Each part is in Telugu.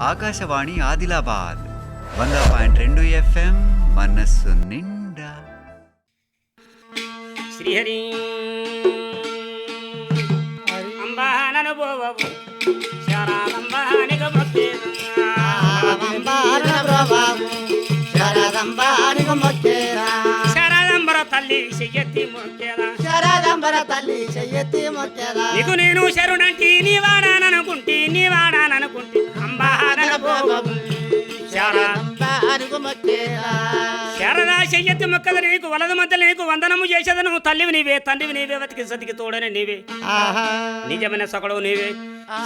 ఆకాశవాణి ఆదిలాబాద్ వంద పాయింట్ రెండు ఎఫ్ఎం మనస్సు నిండా. శ్రీహరి శరదంబర తల్లి చెయ్యెత్తి మొక్కేదా. శరదంబర తల్లి చెయ్యెత్తి మొక్కేదా. నీకు నేను శరుణంటి నీ వాడాననుకుంటి నీ వాడాననుకుంటి అంబానను పోవవు శరా శరదంబానికి మొక్కేదా శరదా చెయ్యెత్తి మొక్కద నీకు వలద మధ్య నీకు వందనము చేసేదను. తల్లివి నీవే తండ్రివి నీవే బతికి సతికి తోడని నీవే. నిజమైన సకడు నీవే.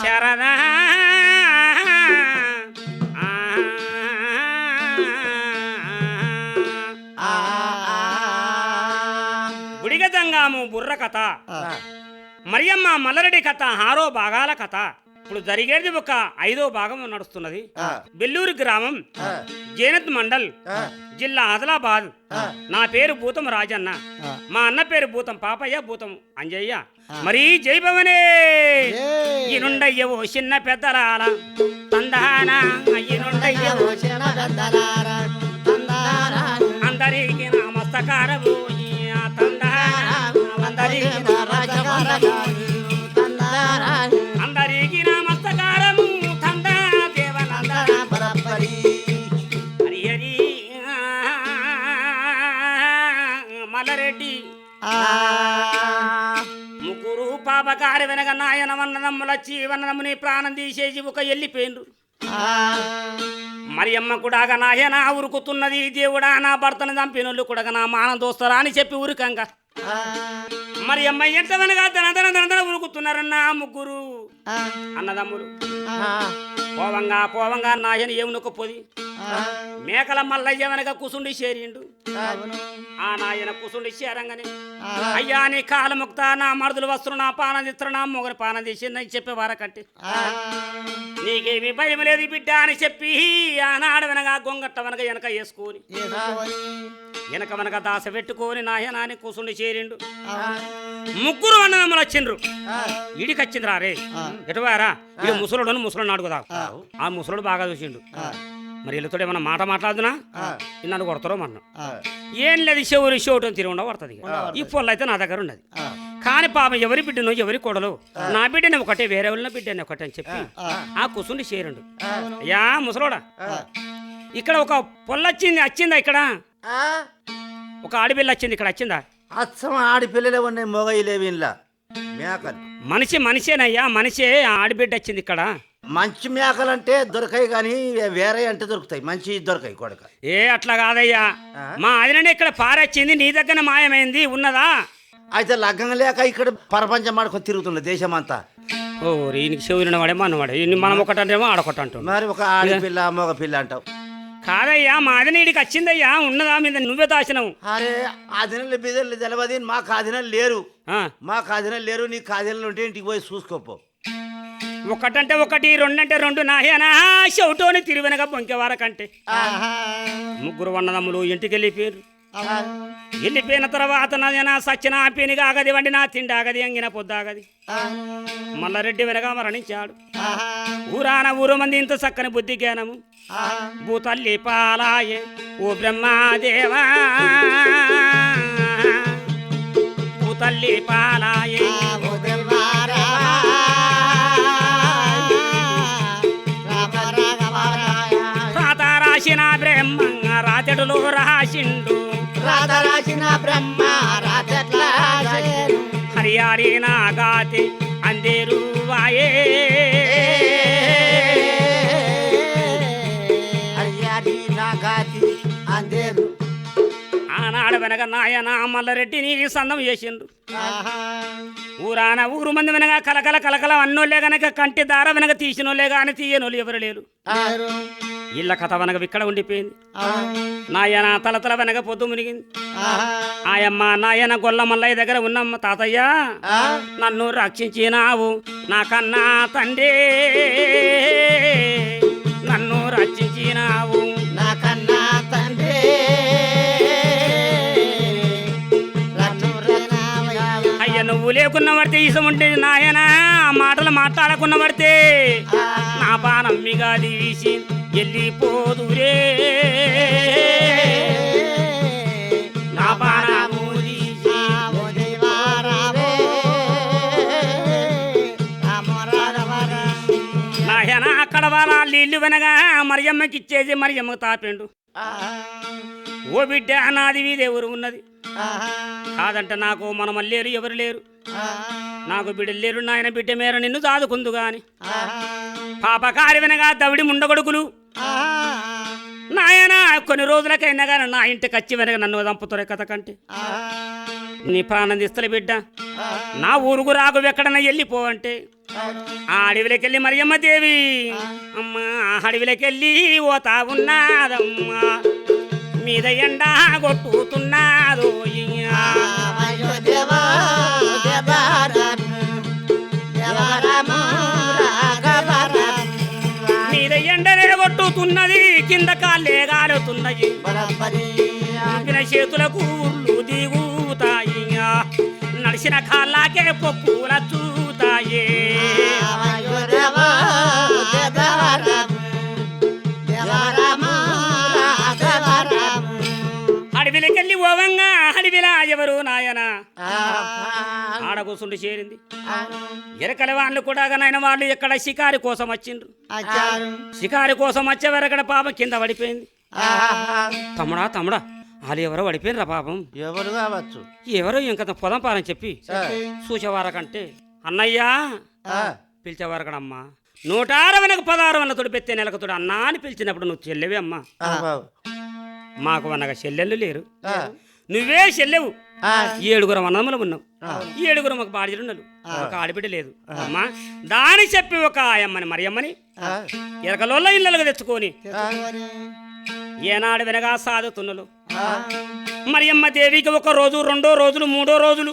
శరదా. ఆ, ఆ, గుడిగ దంగాము బుర్ర కథ. మరియమ్మ మల్లరెడ్డి కథ ఆరో భాగాల కథ. ఇప్పుడు జరిగేది ఒక ఐదో భాగం నడుస్తున్నది. బెల్లూరు గ్రామం జేనత్ మండల్ జిల్లా ఆదిలాబాద్. నా పేరు భూతం రాజన్న. మా అన్న పేరు భూతం పాపయ్య భూతం అంజయ్య. మరి జైభవనే ఏయ్. ఈనుండయ్యవో చిన్న పెద్దలాల తందానా ఈనుండయ్యవో అయ్యో చిన్న పెద్దలారా, తందారా, అందరికి నా వెనక నాయన వన్నదమ్ములచ్చి వన్నదమ్ముని ప్రాణం తీసేసి ఒక ఎల్లిపోయిండ్రు. ఆ, మరి అమ్మ కూడా నాయన ఉరుకుతున్నది దేవుడా నా భర్తను చంపినోళ్ళు కూడా నా మానం దోస్తారా అని చెప్పి ఉరికంగా. మరి అమ్మ ఎంత తన తన ఉరుకుతున్నారన్న ముగ్గురు అన్నదమ్ములు. పోవంగా పోవంగా నాయన ఏమునొక పొది? మేకల మల్లయ్య వెనక కుసుండి చేరిండు. ఆ నాయన కుసుండి చేరంగానే. అయ్యా నీ కాలు ముక్త నా మరుదులు వస్తున్న నా పానం తీస్తున్న నా మొగని పానం తీసి అని చెప్పేవారకంటే నీకేమి భయం లేదు బిడ్డ అని చెప్పి ఆనాడు వెనక గొంగట్ట వెనక వెనక వేసుకొని వెనక వెనక దాస పెట్టుకొని నాయనాని కూసుండి చేరిండు. ముగ్గురు అన్నదమ్ములు వచ్చిండ్రు. ఆ, ఈడికొచ్చిందిరా రే. ఎటువారా ఇది ముసలుడు ముసలుడు అడుగుదా ఆ. ఆ ముసలుడు బాగా చూసిండు. మరి వీళ్ళతో ఏమన్నా మాట మాట్లాడుతున్నా? నన్ను కొడతారో మన ఏం లేదు చెవులు చెవటం తిరిగి ఉండ పడుతుంది ఈ పొల్లు అయితే నా దగ్గర ఉన్నది. కానీ పాపం ఎవరి బిడ్డను ఎవరి కొడలు నా బిడ్డని ఒకటే వేరే వాళ్ళ బిడ్డని ఒకటే అని చెప్పి ఆ, కూసుండి చేరండు. అయ్యా ముసలోడా. ఇక్కడ ఒక పొల్లొచ్చింది వచ్చిందా ఇక్కడ? ఆ, ఒక ఆడపిల్ల వచ్చింది ఇక్కడ వచ్చిందా? అచ్చం ఆడిపిల్లలే ఉన్నాయి మొగయిలేవి మేకలు. మనిషి మనిషేనయ్యా మనిషే ఆడబిడ్డ వచ్చింది ఇక్కడ. మంచి మేకలంటే దొరకాయి కానీ వేరే అంటే దొరుకుతాయి. మంచి దొరకాయి కొడక. ఏ అట్లా కాదయ్యా? మా అదిననే ఇక్కడ పారొచ్చింది నీ దగ్గర మాయమైంది ఉన్నదా? అయితే లగ్గం లేక ఇక్కడ ప్రపంచం ఆడుకొని తిరుగుతుండే దేశమంతా. ఓ ఈయనకి చెవులిన వాడేమో అన్నవాడు ఈయన్ని మనం ఒకటంటేమో ఆడొకటి అంటాం మరి ఒక ఆడపిల్ల మగ పిల్ల అంటావు. కాదయ్యా మా అదిన ఈడికి వచ్చిందయ్యా ఉన్నదా మీద నువ్వే దాచినావు. అరే ఆదినలు బిదలు తెలియదు మా కాదినలు లేరు. మా కాదినలు లేరు నీ కాదినలు ఉంటే ఇంటికి పోయి చూసుకోపో. ఒకటంటే ఒకటి రెండంటే రెండు నాయనా చెవుటోని తిరిగినగా పొంకేవారకంటే. ముగ్గురు వన్నదమ్ములు ఇంటికి వెళ్ళిపోయారు వెళ్ళిపోయిన తర్వాత నాయన సచ్చిన పెనిగా ఆగది వండి నా తిండి ఆగది అంగిన పొద్దాగది. మల్లారెడ్డి వెనక మరణించాడు. ఊరాన ఊరు మంది ఇంత చక్కని బుద్ధి జ్ఞానము. భూతల్లి పాలాయే ఓ బ్రహ్మాదేవా. భూతల్లి పాలాయే. రాసిన బ్రహ్మ రాతడులు రాసిండు. రాసిన బ్రహ్మ హరియారి నాగాతి అందేరు వాయే. హరియాడి నాగాతి అందేరు. ఆనాడు వెనక నాయన మల్లారెడ్డిని సందం చేసిండు. ఊరాన ఊరు మంది వెనక కలకల కలకల అన్నోళ్ళే గనక కంటి దార వెనక తీసినోళ్ళే గాని తీయనోళ్ళు ఎవరు లేరు. ఇళ్ళ కథ వెనక ఇక్కడ ఉండిపోయింది. నాయన తలతల వెనక పొద్దు మునిగింది. ఆయమ్మ నాయన గొల్ల మల్లయ్య దగ్గర ఉన్నమ్మ తాతయ్య. నన్ను రక్షించినావు నాకన్నా తండ్రి. నన్ను రక్షించినావు నాకన్నా తండ్రి. అయ్య నువ్వు లేకున్న పడితే ఇసం ఉంటే నాయన. మాటలు మాట్లాడకున్న పడితే నా పానం మిగాలి వీసి వెళ్ళిపోదురే నా నీళ్ళు వినగా మరియమ్మకి ఇచ్చేసి మరియమ్మకు తాపిండు. ఓ బిడ్డ నాది వీధెవరు ఉన్నది? కాదంట నాకు మనమల్లేరు ఎవరు లేరు? నాకు బిడ్డలు లేరు నాయన బిడ్డ మేర నిన్ను దాదుకుందు గాని పాపకారి వెనగా దవిడి ముండగొడుకులు నాయన కొన్ని రోజులకైనా కానీ నా ఇంటికి వచ్చి వెనక నన్ను చంపుతారే కథ కంటే. నీ ప్రాణం తీస్తలే బిడ్డ. నా ఊరుకు రాకు ఎక్కడన్నా వెళ్ళిపోవంటే ఆ అడవిలోకెళ్ళి మరియమ్మ దేవి. అమ్మా ఆ అడవిలోకెళ్ళి పోతా ఉన్నాదమ్మా. మీద ఎండ కొట్టుతున్నాదో కింద కాళ్ళే గాలుతున్నాయి ఊపిన చేతులకు ఊర్లు దిగుతాయి. నడిచిన కాళ్ళకే పొక్కుల చూతాయి. కూసుండి చేరింది. ఎరకల వాళ్ళు కూడా నాయన వాళ్ళు ఇక్కడ షికారి కోసం వచ్చిండ్రు. షికారి కోసం వచ్చేవరకడ పాపం కింద పడిపోయింది. తమ్ముడా తమ్ముడా వాళ్ళు ఎవరో పడిపోయినరా పాపం? ఎవరు కావచ్చు? ఎవరో ఇంకా పొదం పారని చెప్పి చూసేవారకంటే అన్నయ్యా పిలిచేవారకడమ్మా. నూట అరవైనకు పదహారు వన్న తోడు పెత్తే నెలకు తోడు అన్నా అని పిలిచినప్పుడు నువ్వు చెల్లెవే అమ్మా. మాకు వన్నగా చెల్లెళ్ళు లేరు. నువ్వే చెల్లెవు. ఏడుగురం అన్నములు ఉన్నావు ఏడుగురం ఒక బాధ్యులున్నారు ఒక ఆడిబిడ్డ లేదు. అమ్మా దాని చెప్పి ఒక ఆయమ్మని మరియమ్మని ఎరకలోళ్ళ ఇళ్ళలకు తెచ్చుకొని ఏనాడు వెనగా సాధుతున్నలు. మరియమ్మ దేవికి ఒక రోజు రెండో రోజులు మూడో రోజులు.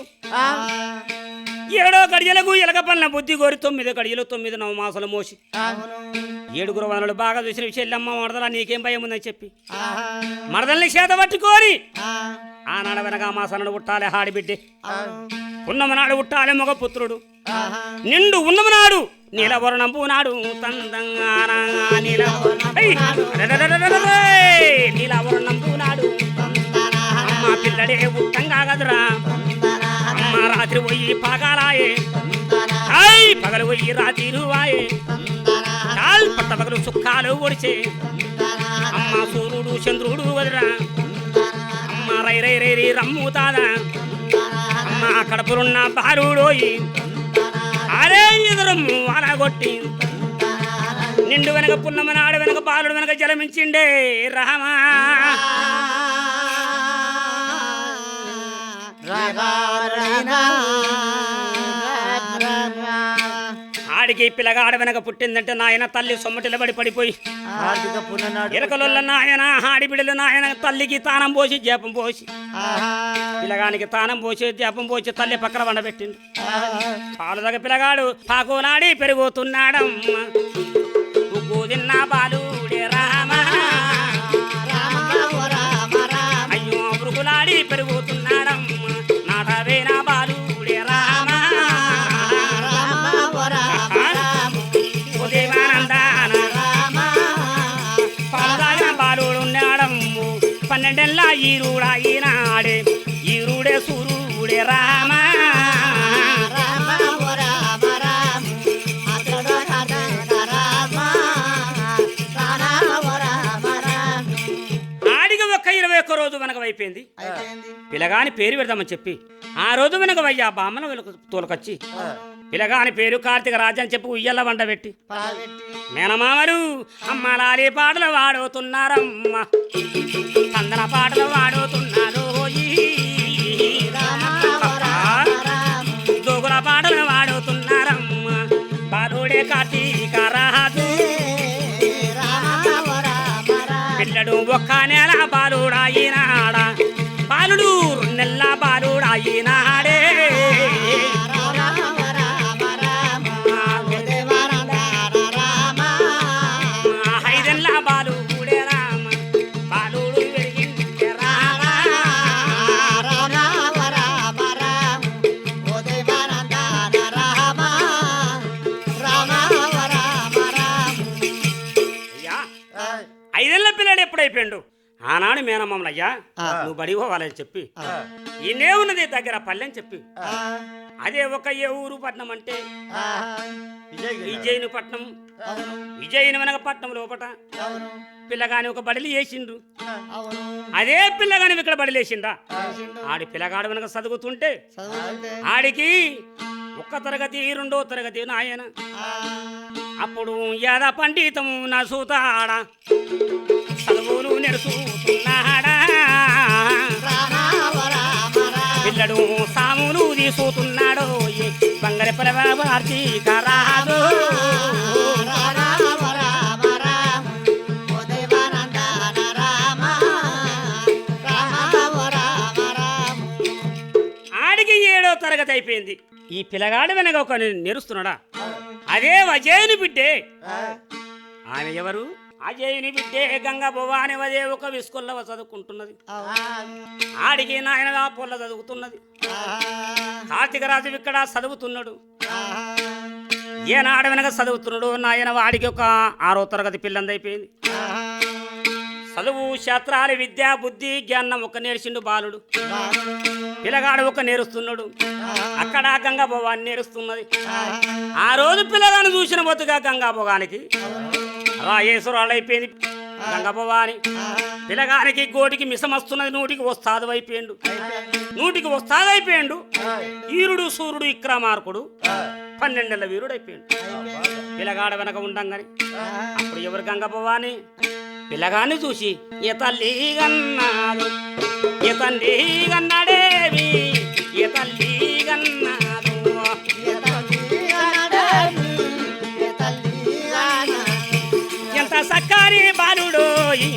ఏడో గడియలకు ఎలక పనుల బుద్ధి కోరి తొమ్మిది గడియలు తొమ్మిది నవమాసాలు మోసి. ఏడుగురు వనలు బాగా చూసిన చెల్లెమ్మ మరదల నీకేం భయం ఉందని చెప్పి మరదల్ని చేత పట్టుకోరి ఆనాడు వెనక మాసనడు ఉట్టాలి హాడిబిడ్డే ఉన్నమనాడు ఉట్టాలి మగ పుత్రుడు నిండు ఉన్నమనాడు నీలవరణంపు నాడు తందంగాన నీలవరణంపు నాడు. అమ్మ పిల్లడే ఉట్టంగా కదురా అమ్మ రాత్రి పోయి పగలాయే హాయ్ పగలు పోయి రాత్రి వాయే చాల్ పట్ట పగలు సుఖాలు ఒడిచే అమ్మ సూర్యుడు చంద్రుడు వదిరా అమ్మ రై రై రై రై రమ్ముతాదా అమ్మ కడుపులున్న బారుడోయి. అరే ఎదురమ్ము అలగొట్టి నిండు వెనక పున్నమ నాడు వెనక బాలుడు వెనక జలమించిండే రహమా. ఆడికి పిల్లగాడ వెనక పుట్టిందంటే నాయన తల్లి సొమ్మటిల పడి పడిపోయి. ఎరకలొల్ల నాయన ఆడిబిడ్డలు నాయన తల్లికి తానం పోసి జపం పోసి. పిల్లగానికి తానం పోసి జపం పోసి తల్లి పక్కన వండబెట్టింది పాలు దగ్గర పిల్లగాడు పాకులాడి పెరుగుతున్నాడమ్మ ఉగ్గు తిన్న బాలుడే పన్నెండెల్లా ఈరుడా ఈనాడే ఈరుడే సూరుడే రామ అయిపోయింది. పిల్లగాని పేరు పెడదామని చెప్పి. ఆ రోజు వెనక వయ్యా బామ్మల వెనుక తోలకొచ్చి. పిల్లగాని పేరు కార్తీక రాజు అని చెప్పి ఉయ్యల్ల వంట పెట్టి. మేనమామలు అమ్మ లాలి పాటలు వాడుతున్నారమ్మ. చందన పాటలు వాడుతున్నారు దోగుల పాటలు వాడుతున్నారమ్మ. బాలుడే కార్తీక రాజు. పిల్లడు ఒక్క నెల బాలుడాయినాడ మేనమ్మమ్మలు అయ్యా? నువ్వు బడి పోవాలని చెప్పి ఈయనే ఉన్నది దగ్గర పల్లె అని చెప్పి అదే ఒక ఏ ఊరు పట్నం అంటే? విజయను పట్నం. విజయను వెనక పట్నం లోపట. పిల్లగాని ఒక బడిలు వేసిండ్రు. అదే పిల్లగాని ఇక్కడ బడిలు వేసిండ్రా ఆడి పిల్లగాడు వెనక చదువుతుంటే ఆడికి ఒక్క తరగతి రెండో తరగతి నాయన. అప్పుడు యాద పండితము నా సూతాడ? చదువులు నెరుసుతున్నాడా పిల్లడు సాములు తీసుకున్నాడు బంగారు ప్రభావార్తి కరాదు ఆడికి ఏడో తరగతి అయిపోయింది. ఈ పిల్లగాడు వెనక ఒక నెరుస్తున్నాడా? అదే వజయని బిడ్డే. ఆమె ఎవరు? అజయుని బిడ్డే గంగ భవాని అదే ఒక విస్కుల్లో చదువుకుంటున్నది. ఆడికి నాయనగా పొల్ల చదువుతున్నది. కార్తీక రాజు ఇక్కడ చదువుతున్నాడు. ఏనాడు వెనక చదువుతున్నాడు నాయన వాడికి ఒక ఆరో తరగతి పిల్లంది అయిపోయింది చదువు శాస్త్రాలు విద్య బుద్ధి జ్ఞానం ఒక నేర్చిండు బాలుడు. పిల్లగాడు ఒక నేరుస్తున్నాడు. అక్కడ గంగా భవాన్ని నేరుస్తున్నది. ఆ రోజు పిల్లగాను చూసిన బొత్తుగా గంగా భవానికి రాయేశ్వరాలు అయిపోయింది గంగా భవాని పిల్లగానికి గోటికి మిసమస్తున్నది నూటికి వస్తాదు అయిపోయిండు. నూటికి వస్తాదు అయిపోయిండు. ఈరుడు సూర్యుడు ఇక్రమార్కుడు పన్నెండేళ్ళ వీరుడు అయిపోయిండు. పిల్లగాడ వెనక ఉండంగాని. అప్పుడు ఎవరు గంగ భవాని పిల్లగాన్ని చూసి ఏ తల్లి గన్నాడు? ఏ తల్లి గన్నాడేవి? ఏ తల్లి గన్నాడు? సక్కని బాలుడోయి.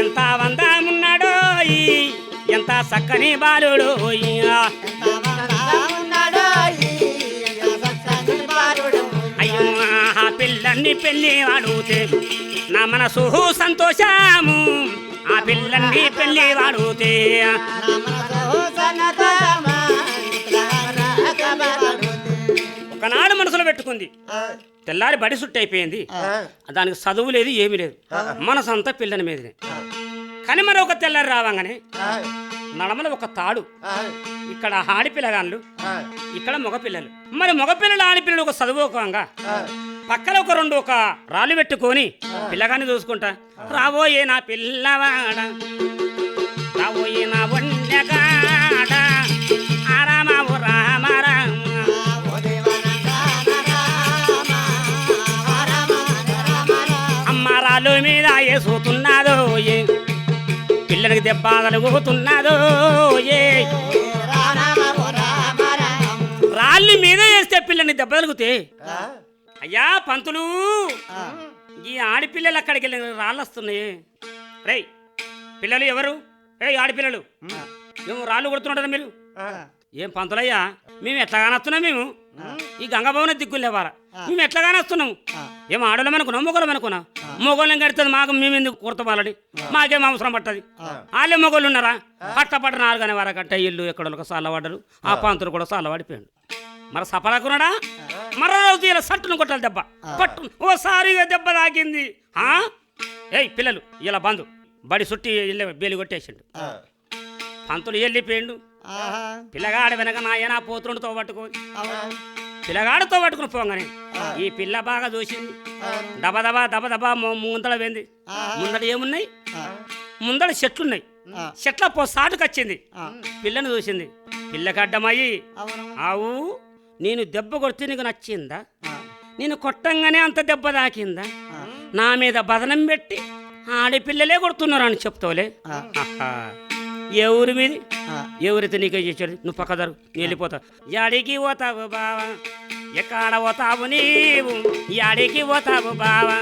ఎంత వందమున్నాడో ఎంత సక్కని బాలుడోయి. అయ్యో ఆ పిల్లన్ని పెళ్ళి వాడుతే నా మనసు సంతోషము. ఆ పిల్లన్ని పెళ్ళి వాడుతే ఒకనాడు మనసులో పెట్టుకుంది. తెల్లారి బడి సుట్టు అయిపోయింది. దానికి చదువు లేదు ఏమీ లేదు. మనసు అంతా పిల్లని మీదనే. కానీ మరి ఒక తెల్లారి రావంగానే నడమల ఒక తాడు. ఇక్కడ ఆడిపిల్లగాళ్ళు ఇక్కడ మగపిల్లలు మరి మగపిల్లలు ఆడపిల్లలు ఒక చదువుకోగా పక్కన ఒక రెండు ఒక రాళ్ళు పెట్టుకొని పిల్లగాన్ని చూసుకుంటా. రాబోయే నా పిల్లవాడ? రాబోయే నా వన్యగాడ మీద ఏ పిల్లలకి దెబ్బ తలుగుతున్నాదో ఏ రాళ్ళు మీద వేస్తే పిల్లని దెబ్బ తలుగుతే అయ్యా పంతులు ఈ ఆడిపిల్లలు అక్కడికి వెళ్ళి రాళ్ళు వస్తున్నాయి. రేయ్ పిల్లలు ఎవరు? రే ఆడిపిల్లలు. మేము రాళ్ళు కొడుతున్నారా మీరు? ఏం పంతులయ్యా మేము ఎట్లాగానొస్తున్నాం మేము? ఈ గంగభవన దిక్కులేవారా మేము ఎట్లాగానే వస్తున్నాము ఏం ఆడలం అనుకున్నాం మొగలం అనుకున్నాం మొగోళ్ళని కడుతుంది మాకు మేము ఎందుకు కుర్తపాలని మాకేం అవసరం పట్టది? వాళ్ళే మొగోళ్ళు ఉన్నారా? పట్ట పట్ట నాలుగనే వారా కట్ట ఇల్లు ఎక్కడ సాల పడ్డరు ఆ పంతులు కూడా సాల పడిపోయాడు మరి సపడాకున్నాడా? మరో ఇలా సట్టును కొట్టాలి దెబ్బ. పట్టు. ఓసారిగా దెబ్బ తాకింది. ఆ? ఏయ్ పిల్లలు ఇలా బంధు బడి సుట్టి ఇల్లు బేలి కొట్టేసిండు. పంతులు వెళ్ళిపోయిండు పిల్లగాడు వెనక నాయన పోతుండుతో పట్టుకొని. పిల్లగాడితో పట్టుకుని పోగానే. ఈ పిల్ల బాగా చూసింది దబదబా దబదబా ము- ముందర వెంది. ముందర ఏమున్నాయి? ముందర చెట్లున్నాయి. చెట్ల పో సాటుకొచ్చింది పిల్లని చూసింది పిల్లకి అడ్డమయ్యి ఆవు నేను దెబ్బ కొడితే నీకు నచ్చిందా? నేను కొట్టంగానే అంత దెబ్బ తాకిందా? నా మీద బదనం పెట్టి ఆడపిల్లలే కొడుతున్నారు అని చెప్తావులే. ఏ ఊరి మీది ఎవరైతే నీకే చేశాడు నువ్వు పక్కదారు వెళ్ళిపోతావు యాడికి పోతావు బావా? ఎక్కడ పోతావు నీవు? యాడికి పోతావు బావా?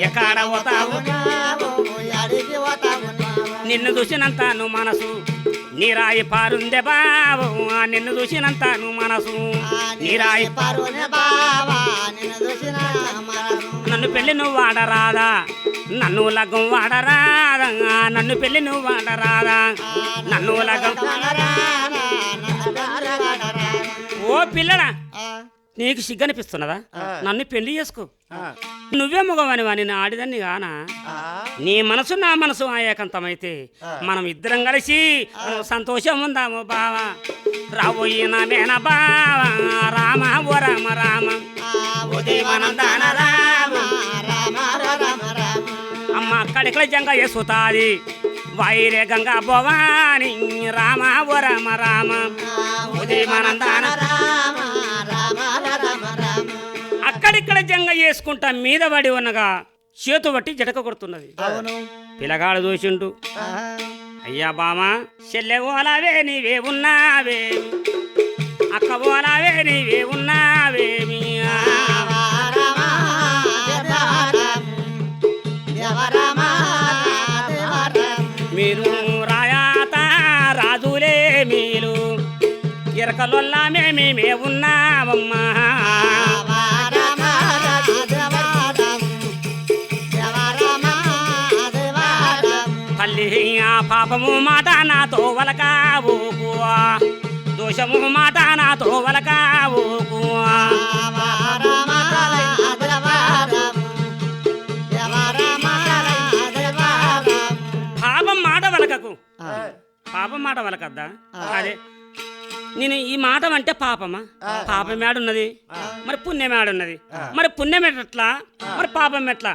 ఎక్కడ పోతావు నిన్ను చూసినంత నువ్వు మనసు నీరాయి పారుందే బావు. నిన్ను చూసినంత నువ్వు మనసు నీరాయి నన్ను పెళ్ళి నువ్వు వాడరాదా? నన్ను లగ్గం వాడరాదా? నన్ను పెళ్ళి నువ్వు వాడరాదా? నన్ను లగ్గం ఓ పిల్లడా నీకు సిగ్గనిపిస్తున్నదా? నన్ను పెళ్ళి చేసుకో. నువ్వే మగవాని వాని నా ఆడిదాన్ని గానా నీ మనసు నా మనసు ఆ. ఏకంతమైతే మనం ఇద్దరం కలిసి సంతోషం ఉందాము బావా. రాబోయే నా మేన బావా. రామ ఓ రామ రామ. ఉదయమనందాన రామ. అక్కడిక్కడ జంగ వేసుతాది వైరే గంగా భవాని రామ ఓ రామ. రామ ఉదయమనందాన అక్కడిక్కడ జంగ వేసుకుంటా మీద పడి ఉన్నగా చేతు బట్టి జటక కొడుతున్నది. పిల్లగాడు చూసిండు అయ్యా బామా చెల్లె ఓలావే నీవే ఉన్నావే. అక్క ఓలావే నీవే ఉన్నావేమి ఇరకలొల్లా మేమే ఉన్నామమ్మా తల్లి పాపము మాట నాతో వలకావుకు దోషము మాట నాతో వలకావుకు పాపం మాట వలకకు. పాపం మాట వలకద్దా? అదే. నేను ఈ మాట అంటే పాపమా పాపం ఏడున్నది మరి పుణ్యం ఏడున్నది మరి పుణ్యం ఎట్లా మరి పాపం ఎట్లా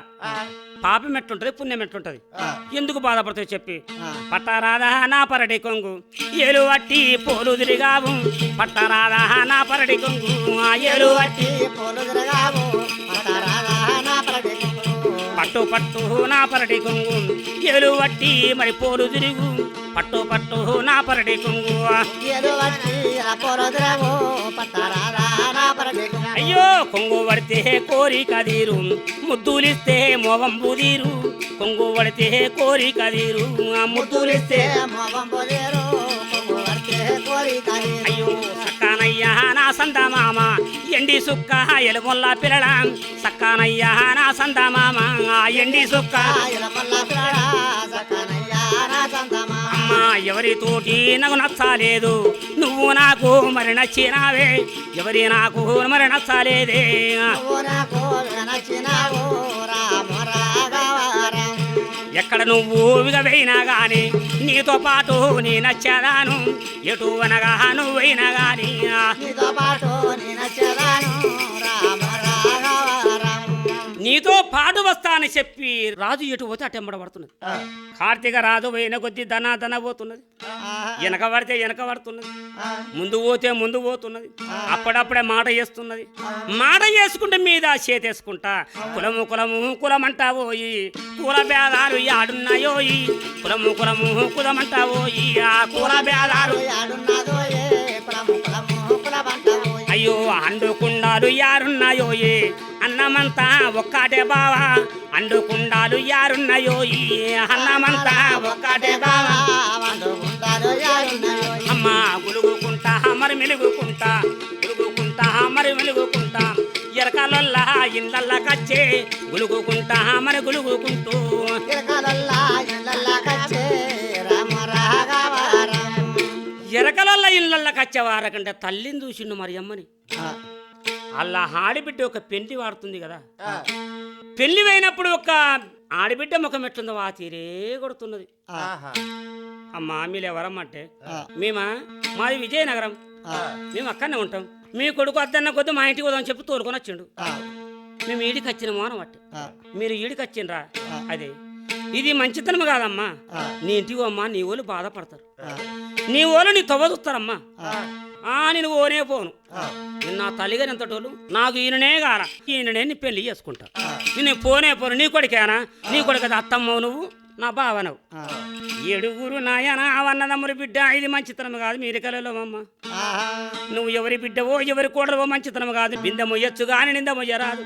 పాపం ఎట్లుంటది పుణ్యం ఎట్లుంటది ఎందుకు బాధపడుతుంది చెప్పి? పట్టరాదా నా పరటి కొంగు ఏలు వట్టి పోలు తిరిగావు పట్టరాదా నా పరటి కొంగు ఆ ఏలు వట్టి పట్టు పట్టు నా పరటి కొంగు ఏలు వట్టి మరి పోలు తిరుగు పట్టు పట్టు నా పరటి కొంగు అయ్యో కొంగు పడితే కోరిక తీరు. ముద్దులిస్తే మోవంబు తీరు. కొంగు పడితే కోరిక తీరు. ముద్దులిస్తే అయ్యో సక్కానయ్యా నా సంద మామ. ఎండి సుక్క ఎలుమొల్ల పిల్లల సక్కానయ్యా నా సంద మామ. ఆ ఎండి సుక్క. అమ్మా ఎవరితోటి నాకు నచ్చలేదు? నువ్వు నాకు మరి నచ్చినావే ఎవరి నాకు మరి నచ్చలేదే ఎక్కడ నువ్వు విగవైనా గాని నీతో పాటు నీ నచ్చదాను ఎటు అనగా నువ్వైనా గాని. నీతో పాటు నేను చదాను నీతో పాటు వస్తానని చెప్పి రాజు ఎటు పోతే అటెంబడ పడుతున్నది కార్తీక రాజు పోయిన కొద్దీ ధన ధన పోతున్నది వెనక పడితే వెనక పడుతున్నది. ముందు పోతే ముందు పోతున్నది. అప్పుడప్పుడే మాట చేస్తున్నది మాట చేసుకుంటే మీద చేతేసుకుంటా. కులము కులము కులమంటా పోయి కుల భేదాలు ఆడున్నాయో ఈ. కులము కులము కులమంటా పోయి ఆ కుల భేదాలు అయ్యో అండుకుండాలు యారున్నాయో ఏ. అన్నమంతా ఒక్కటే బావా. అండుకుండాలు యారున్నాయో ఈ అన్నమంతా ఒక్కటే బావా. వండుకుంటారో అమ్మ గులుగుకుంటా మరి మెలుగుకుంటా గులుగుకుంటా మరి మెలుగుకుంటా. ఎరకాలల్లా ఇళ్ళల్లా కచ్చే గులుగుకుంటా మరి గులుగుకుంటూ. కిరకాలల్లా ఇళ్ళల్లా కచ్చే రామ ఎరకలల్ల ఇళ్ళల్లా కచ్చేవారకంటే తల్లిని చూసిండు మరి అమ్మని. అలా ఆడిబిడ్డ ఒక పెంటి వాడుతుంది కదా. పెళ్ళి అయినప్పుడు ఒక ఆడిబిడ్డ ముఖం ఎట్లుందో ఆ తీరే కొడుతున్నది. అమ్మా మీరు ఎవరమ్మంటే మేమా? మాది విజయనగరం. మేము అక్కడనే ఉంటాం. మీ కొడుకు అద్దన్న కొద్ది మా ఇంటికి పోదాం చెప్పి తోలుకొని వచ్చిండు. మేము ఈడికి వచ్చినాము అనమాట మీరు ఈడికి వచ్చిండ్రా? అదే. ఇది మంచితనం కాదమ్మా. నీ ఇంటికి అమ్మా నీ వాళ్ళు బాధపడతారు. నీ వాళ్ళు నీ తవ్వ చూస్తారమ్మా. ఆ నేను ఓనే పోను. నేను నా తల్లిగారు ఎంత టోలు? నాకు ఈయననే గాల ఈయననే నీ పెళ్ళి చేసుకుంటా. నేను పోనే పోను. నీ కొడుకేనా? నీ కొడుకు అత్తమ్మ నువ్వు? నా బావనవు. ఏడుగురు నాయన అవన్నదమ్మురి బిడ్డ ఇది మంచితనం కాదు. మీరు కలలో అమ్మ నువ్వు ఎవరి బిడ్డవో ఎవరి కూడవో మంచితనం కాదు. బిందె మొయ్యొచ్చు గాని నింద మొయ్యరాదు.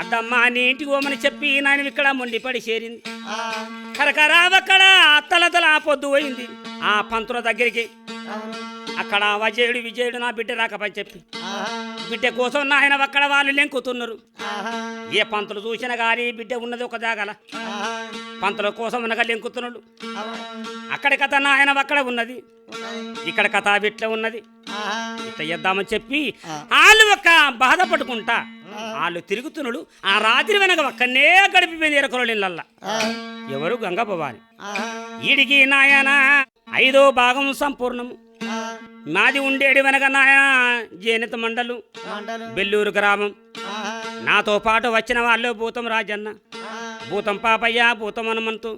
అద్దమ్మా నీ ఇంటికి పోమని చెప్పి నాయన ఇక్కడ మొండిపడి చేరింది. కరకరావక్కడ తల తల పొద్దు పోయింది. ఆ పంతుల దగ్గరికి అక్కడ వజయుడు విజయుడు నా బిడ్డ రాకపని చెప్పి. బిడ్డ కోసం నాయన అక్కడ వాళ్ళు లెంకుతున్నారు. ఏ పంతులు చూసినా కానీ బిడ్డ ఉన్నది ఒక జాగల. ఆహా, పంతుల కోసం అనగా లెంకుతున్నాడు. అక్కడి కథ నాయన అక్కడ ఉన్నది. ఇక్కడ కథ బిట్ల ఉన్నది. ఇట్లా చేద్దామని చెప్పి. వాళ్ళు ఒక బాధపడుకుంటా వాళ్ళు తిరుగుతున్నాడు. ఆ రాత్రి వెనక ఒక్కనే గడిపిపోయింది ఎరకరోళ్ళ ఇళ్ళల్లా ఎవరు గంగా భవాని. ఈడికి నాయన ఐదో భాగం సంపూర్ణము నాది ఉండేది వెనక నాయన జేనిత మండలు బెల్లూరు గ్రామం. నాతో పాటు వచ్చిన వాళ్ళు భూతం రాజన్న భూతం పాపయ్య భూతం హనుమంతు.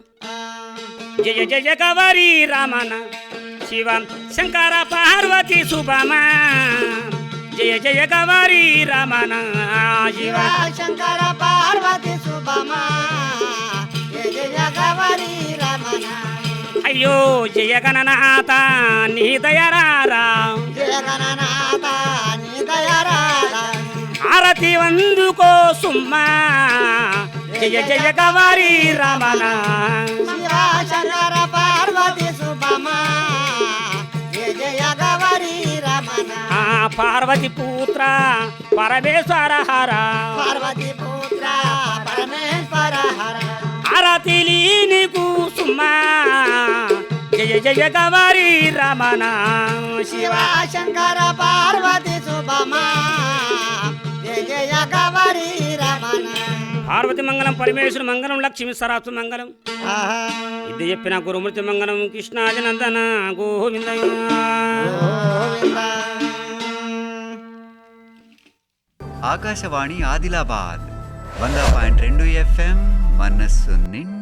జయ జయ కవరి రామన శివ శంకర పార్వతి శుభమా జయ జయ కవరి రమణ శివ శంకర పార్వతి శుభమా జయ జయ గౌరీ రమణ అయ్యో జయ గణనాథ నీ దయరారా. జయ నీ దయరాల ఆరతి వందుకో సుమ్మా. జయ జయ గవారి రమణ శివ పార్వతి శుభమా పార్వతి పుత్ర పరమేశ్వర హర. పార్వతి పుత్ర పరమేశ్వర హర. జయ జయ రమణ శివ. శంకర పార్వతి శుభమా. జయ జయ రమణ పార్వతి మంగళం పరమేశ్వర మంగళం లక్ష్మి సరస్సు మంగళం. ఆహా. ఇది చెప్పిన గురుమూర్తి మంగళం కృష్ణాది నందన గోవింద. గోవింద. ఆకాశవాణి ఆదిలాబాద్ వంద పాయింట్ రెండు ఎఫ్ఎం. మనస్సు నిండా